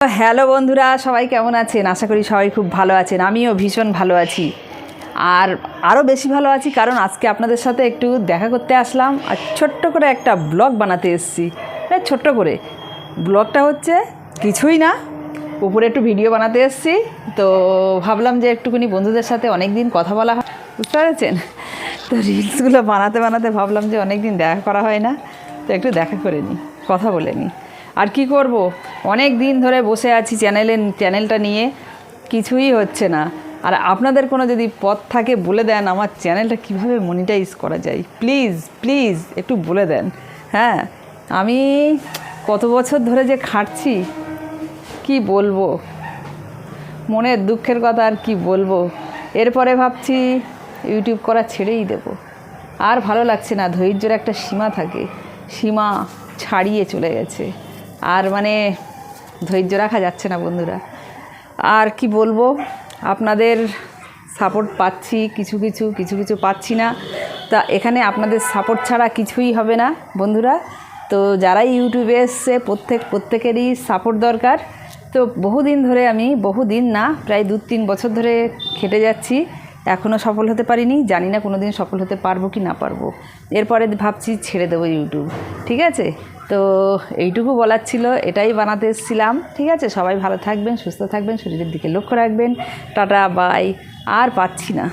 Hello বন্ধুরা, সবাই কেমন আছেন? আশা করি সবাই খুব ভালো আছেন। আমিও ভীষণ ভালো আছি। আর আরও বেশি ভালো আছি কারণ আজকে আপনাদের সাথে একটু দেখা করতে আসলাম আর ছোট্ট করে একটা ব্লগ বানাতে এসেছি। মানে ছোট্ট করে। ব্লগটা হচ্ছে কিছুই না, উপরে একটু ভিডিও বানাতে এসেছি। তো ভাবলাম যে একটুখানি বন্ধুদের সাথে অনেক দিন কথা বলা হয়। বুঝতে পেরেছেন? তো রিলসগুলো বানাতে বানাতে ভাবলাম যে অনেক দিন দেখা করা হয় না। তো একটু দেখা করে নিই, কথা বলে নিই। আর কি করব? অনেক দিন ধরে বসে আছি চ্যানেলে চ্যানেলটা নিয়ে। কিছুই হচ্ছে না। আর আপনাদের কোনো যদি পথ থাকে, বলে দেন আমার চ্যানেলটা কীভাবে মনিটাইজ করা যায়। প্লিজ প্লিজ একটু বলে দেন। হ্যাঁ আমি কত বছর ধরে যে খাটছি, কি বলব? মনের দুঃখের কথা আর কি বলব? এরপরে ভাবছি ইউটিউব করা ছেড়েই দেব। আর ভালো লাগছে না, ধৈর্যের একটা সীমা থাকে। সীমা ছাড়িয়ে চলে গেছে। আর মানে ধৈর্য রাখা যাচ্ছে না বন্ধুরা। আর কি বলব, আপনাদের সাপোর্ট পাচ্ছি, কিছু কিছু কিছু কিছু পাচ্ছি না। তা এখানে আপনাদের সাপোর্ট ছাড়া কিছুই হবে না বন্ধুরা। তো যারাই ইউটিউবে এসছে, প্রত্যেক, প্রত্যেকেরই সাপোর্ট দরকার। তো বহুদিন ধরে আমি, বহুদিন না, প্রায় দু তিন বছর ধরে খেটে যাচ্ছি। এখনও সফল হতে পারিনি, জানি না কোনো দিন সফল হতে পারব কি না পারব। এরপরে ভাবছি ছেড়ে দেবো ইউটিউব ঠিক আছে? তো এইটুকু বলার ছিল, এটাই বানাতে এসেছিলাম। ঠিক আছে, সবাই ভালো থাকবেন, সুস্থ থাকবেন, শরীরের দিকে লক্ষ্য রাখবেন। Tata, by. আর পাচ্ছি না।